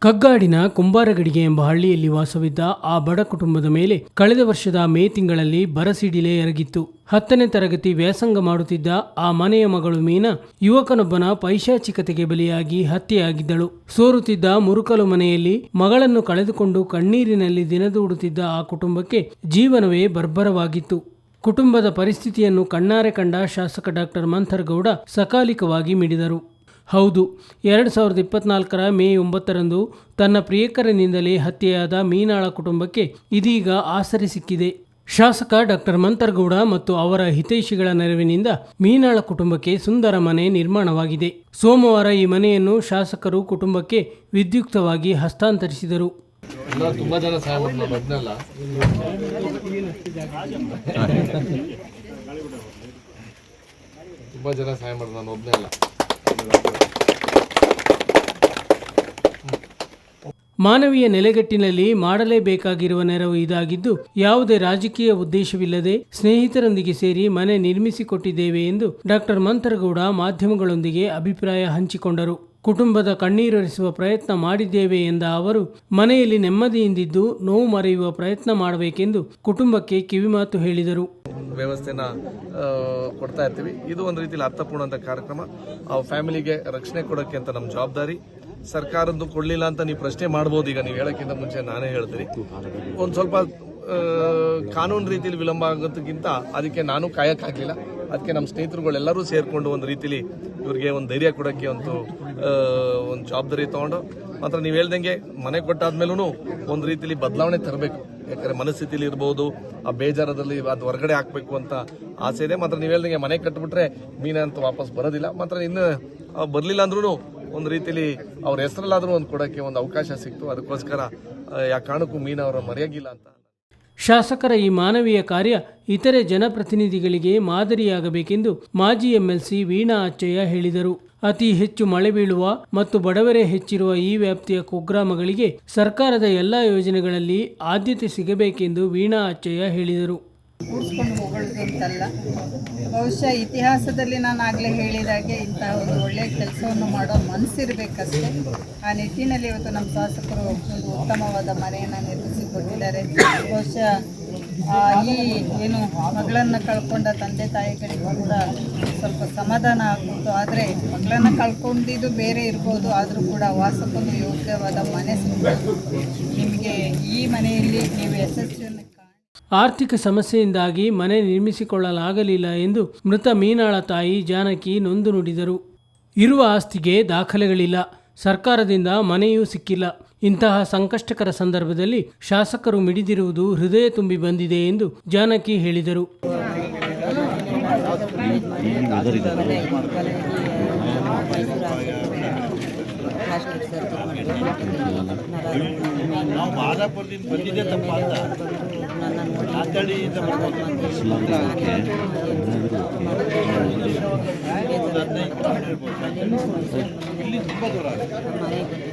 ಕಗ್ಗಾಡಿನ ಕುಂಬಾರಗಡಿಗೆ ಎಂಬ ಹಳ್ಳಿಯಲ್ಲಿ ವಾಸವಿದ್ದ ಆ ಬಡ ಕುಟುಂಬದ ಮೇಲೆ ಕಳೆದ ವರ್ಷದ ಮೇ ತಿಂಗಳಲ್ಲಿ ಬರಸಿಡಿಲೆ ಎರಗಿತ್ತು. ಹತ್ತನೇ ತರಗತಿ ವ್ಯಾಸಂಗ ಮಾಡುತ್ತಿದ್ದ ಆ ಮನೆಯ ಮಗಳು ಮೀನಾ ಯುವಕನೊಬ್ಬನ ಪೈಶಾಚಿಕತೆಗೆ ಬಲಿಯಾಗಿ ಹತ್ಯೆಯಾಗಿದ್ದಳು. ಸೋರುತ್ತಿದ್ದ ಮುರುಕಲು ಮನೆಯಲ್ಲಿ ಮಗಳನ್ನು ಕಳೆದುಕೊಂಡು ಕಣ್ಣೀರಿನಲ್ಲಿ ದಿನದೂಡುತ್ತಿದ್ದ ಆ ಕುಟುಂಬಕ್ಕೆ ಜೀವನವೇ ಬರ್ಬರವಾಗಿತ್ತು. ಕುಟುಂಬದ ಪರಿಸ್ಥಿತಿಯನ್ನು ಕಣ್ಣಾರೆ ಕಂಡ ಶಾಸಕ ಡಾಕ್ಟರ್ ಮಂಥರ್ಗೌಡ ಸಕಾಲಿಕವಾಗಿ ಮಿಡಿದರು. ಹೌದು, ಎರಡು ಸಾವಿರದ ಇಪ್ಪತ್ನಾಲ್ಕರ ಮೇ ಒಂಬತ್ತರಂದು ತನ್ನ ಪ್ರಿಯಕರನಿಂದಲೇ ಹತ್ಯೆಯಾದ ಮೀನಾಳ ಕುಟುಂಬಕ್ಕೆ ಇದೀಗ ಆಸರೆ ಸಿಕ್ಕಿದೆ. ಶಾಸಕ ಡಾಕ್ಟರ್ ಮಂತರ್ಗೌಡ ಮತ್ತು ಅವರ ಹಿತೈಷಿಗಳ ನೆರವಿನಿಂದ ಮೀನಾಳ ಕುಟುಂಬಕ್ಕೆ ಸುಂದರ ಮನೆ ನಿರ್ಮಾಣವಾಗಿದೆ. ಸೋಮವಾರ ಈ ಮನೆಯನ್ನು ಶಾಸಕರು ಕುಟುಂಬಕ್ಕೆ ವಿದ್ಯುಕ್ತವಾಗಿ ಹಸ್ತಾಂತರಿಸಿದರು. ತುಂಬಾ ಜನ ಸಹಾಯ ಮಾಡಿದ ನಾನು ಒಬ್ಬನೇ ಅಲ್ಲ. ಮಾನವೀಯ ನೆಲೆಗಟ್ಟಿನಲ್ಲಿ ಮಾಡಲೇಬೇಕಾಗಿರುವ ನೆರವು ಇದಾಗಿದ್ದು, ಯಾವುದೇ ರಾಜಕೀಯ ಉದ್ದೇಶವಿಲ್ಲದೆ ಸ್ನೇಹಿತರೊಂದಿಗೆ ಸೇರಿ ಮನೆ ನಿರ್ಮಿಸಿಕೊಟ್ಟಿದ್ದೇವೆ ಎಂದು ಡಾಕ್ಟರ್ ಮಂತರಗೌಡ ಮಾಧ್ಯಮಗಳೊಂದಿಗೆ ಅಭಿಪ್ರಾಯ ಹಂಚಿಕೊಂಡರು. ಕುಟುಂಬದ ಕಣ್ಣೀರೊರೆಸುವ ಪ್ರಯತ್ನ ಮಾಡಿದ್ದೇವೆ ಎಂದ ಅವರು, ಮನೆಯಲ್ಲಿ ನೆಮ್ಮದಿಯಿಂದಿದ್ದು ನೋವು ಮರೆಯುವ ಪ್ರಯತ್ನ ಮಾಡಬೇಕೆಂದು ಕುಟುಂಬಕ್ಕೆ ಕಿವಿಮಾತು ಹೇಳಿದರು. ವ್ಯವಸ್ಥೆನ ಕೊಡ್ತಾ ಇರ್ತೀವಿ. ಇದು ಒಂದು ರೀತಿಯಲ್ಲಿ ಅರ್ಥಪೂರ್ಣ ಅಂತ ಕಾರ್ಯಕ್ರಮ. ಆ ಫ್ಯಾಮಿಲಿಗೆ ರಕ್ಷಣೆ ಕೊಡೋಕ್ಕೆ ಅಂತ ನಮ್ಮ ಜವಾಬ್ದಾರಿ. ಸರ್ಕಾರದ್ದು ಕೊಡಲಿಲ್ಲ ಅಂತ ನೀವು ಪ್ರಶ್ನೆ ಮಾಡ್ಬೋದು, ಈಗ ನೀವು ಹೇಳೋಕ್ಕಿಂತ ಮುಂಚೆ ನಾನೇ ಹೇಳ್ತೀನಿ. ಒಂದು ಸ್ವಲ್ಪ ಕಾನೂನು ರೀತಿಯಲ್ಲಿ ವಿಳಂಬ ಆಗೋದಕ್ಕಿಂತ ಅದಕ್ಕೆ ನಾನು ಕಾಯಕ್ಕಾಗಲಿಲ್ಲ. ಅದಕ್ಕೆ ನಮ್ಮ ಸ್ನೇಹಿತರುಗಳೆಲ್ಲರೂ ಸೇರಿಕೊಂಡು ಒಂದು ರೀತಿಲಿ ಇವ್ರಿಗೆ ಒಂದು ಧೈರ್ಯ ಕೊಡೋಕ್ಕೆ ಒಂದು ಒಂದು ಜವಾಬ್ದಾರಿ ತೊಗೊಂಡು, ಮಾತ್ರ ನೀವು ಹೇಳ್ದಂಗೆ ಮನೆ ಕೊಟ್ಟಾದ್ಮೇಲೂ ಒಂದು ರೀತಿಲಿ ಬದಲಾವಣೆ ತರಬೇಕು. ಯಾಕಂದ್ರೆ ಮನಸ್ಥಿತಿಲಿ ಇರ್ಬೋದು, ಆ ಬೇಜಾರದಲ್ಲಿ ಅದು ಹೊರಗಡೆ ಹಾಕ್ಬೇಕು ಅಂತ ಆಸೆ ಇದೆ ಮಾತ್ರ ನೀವು ಹೇಳಿದಂಗೆ ಮನೆ ಕಟ್ಬಿಟ್ರೆ ಅಂತ ವಾಪಸ್ ಬರೋದಿಲ್ಲ. ಮಾತ್ರ ಇನ್ನು ಬರಲಿಲ್ಲ ಅಂದ್ರೂ ಒಂದು ರೀತಿಲಿ ಅವ್ರ ಹೆಸರಲ್ಲಾದ್ರೂ ಒಂದು ಕೊಡೋಕ್ಕೆ ಒಂದು ಅವಕಾಶ ಸಿಕ್ತು. ಅದಕ್ಕೋಸ್ಕರ ಯಾವ ಕಾರಣಕ್ಕೂ ಮೀನು ಅವರ ಮರೆಯಾಗಿಲ್ಲ ಅಂತ ಶಾಸಕರ ಈ ಮಾನವೀಯ ಕಾರ್ಯ ಇತರೆ ಜನಪ್ರತಿನಿಧಿಗಳಿಗೆ ಮಾದರಿಯಾಗಬೇಕೆಂದು ಮಾಜಿ ಎಂಎಲ್ಸಿ ವೀಣಾ ಅಚ್ಚಯ್ಯ ಹೇಳಿದರು. ಅತಿ ಹೆಚ್ಚು ಮಳೆ ಬೀಳುವ ಮತ್ತು ಬಡವರೇ ಹೆಚ್ಚಿರುವ ಈ ವ್ಯಾಪ್ತಿಯ ಕುಗ್ರಾಮಗಳಿಗೆ ಸರ್ಕಾರದ ಎಲ್ಲ ಯೋಜನೆಗಳಲ್ಲಿ ಆದ್ಯತೆ ಸಿಗಬೇಕೆಂದು ವೀಣಾ ಅಚ್ಚಯ್ಯ ಹೇಳಿದರು. ಕೂಡಿಸ್ಕೊಂಡು ಅಂತಲ್ಲ. ಬಹುಶಃ ಇತಿಹಾಸದಲ್ಲಿ ನಾನು ಆಗಲೇ ಹೇಳಿದಾಗೆ ಇಂತಹ ಒಂದು ಒಳ್ಳೆಯ ಕೆಲಸವನ್ನು ಮಾಡೋ ಮನಸ್ಸಿರಬೇಕಷ್ಟೇ ಆ ನಿಟ್ಟಿನಲ್ಲಿ ಇವತ್ತು ನಮ್ಮ ಶಾಸಕರು ಒಂದು ಉತ್ತಮವಾದ ಮನೆಯನ್ನು ನಿರ್ಮಿಸಿಕೊಟ್ಟಿದ್ದಾರೆ. ಬಹುಶಃ ಈ ಏನು ಮಗಳನ್ನು ಕಳ್ಕೊಂಡ ತಂದೆ ತಾಯಿಗಳಿಗೂ ಕೂಡ ಸ್ವಲ್ಪ ಸಮಾಧಾನ ಆಗ್ಬೋದು ಆದರೆ ಮಗಳನ್ನು ಕಳ್ಕೊಂಡಿದ್ದು ಬೇರೆ ಇರ್ಬೋದು, ಆದರೂ ಕೂಡ ವಾಸಕ್ಕೊಂದು ಯೋಗ್ಯವಾದ ಮನೆ ಸಿಗ್ಬೋದು. ನಿಮಗೆ ಈ ಮನೆಯಲ್ಲಿ ನೀವು ಯಶಸ್ವಿಯನ್ನು ಆರ್ಥಿಕ ಸಮಸ್ಯೆಯಿಂದಾಗಿ ಮನೆ ನಿರ್ಮಿಸಿಕೊಳ್ಳಲಾಗಲಿಲ್ಲ ಎಂದು ಮೃತ ಮೀನಾಳ ತಾಯಿ ಜಾನಕಿ ನೊಂದು ನುಡಿದರು. ಇರುವ ಆಸ್ತಿಗೆ ದಾಖಲೆಗಳಿಲ್ಲ. ಸರ್ಕಾರದಿಂದ ಮನೆಯೂ ಸಿಕ್ಕಿಲ್ಲ. ಇಂತಹ ಸಂಕಷ್ಟಕರ ಸಂದರ್ಭದಲ್ಲಿ ಶಾಸಕರು ಮಿಡಿದಿರುವುದು ಹೃದಯ ತುಂಬಿ ಬಂದಿದೆ ಎಂದು ಜಾನಕಿ ಹೇಳಿದರು. ನಾವು ಮಾದಾಪುರದಿಂದ ಬಂದಿದ್ದೆ ತಪ್ಪ ಅಂತ ಮಾತಾಡಿಯಿಂದ ಇಲ್ಲಿ ತುಂಬ ದೂರ ಆಗುತ್ತೆ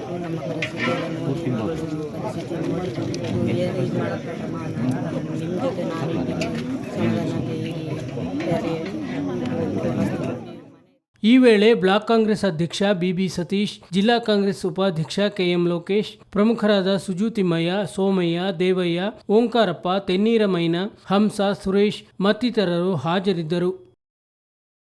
ಈ ವೇಳೆ ಬ್ಲಾಕ್ ಕಾಂಗ್ರೆಸ್ ಅಧ್ಯಕ್ಷ ಬಿಬಿ ಸತೀಶ್, ಜಿಲ್ಲಾ ಕಾಂಗ್ರೆಸ್ ಉಪಾಧ್ಯಕ್ಷ ಕೆಎಂ ಲೋಕೇಶ್, ಪ್ರಮುಖರಾದ ಸುಜೂತಿಮಯ್ಯ ಸೋಮಯ್ಯ, ದೇವಯ್ಯ, ಓಂಕಾರಪ್ಪ, ತೆನ್ನೀರಮೈನ, ಹಂಸ, ಸುರೇಶ್ ಮತ್ತಿತರರು ಹಾಜರಿದ್ದರು.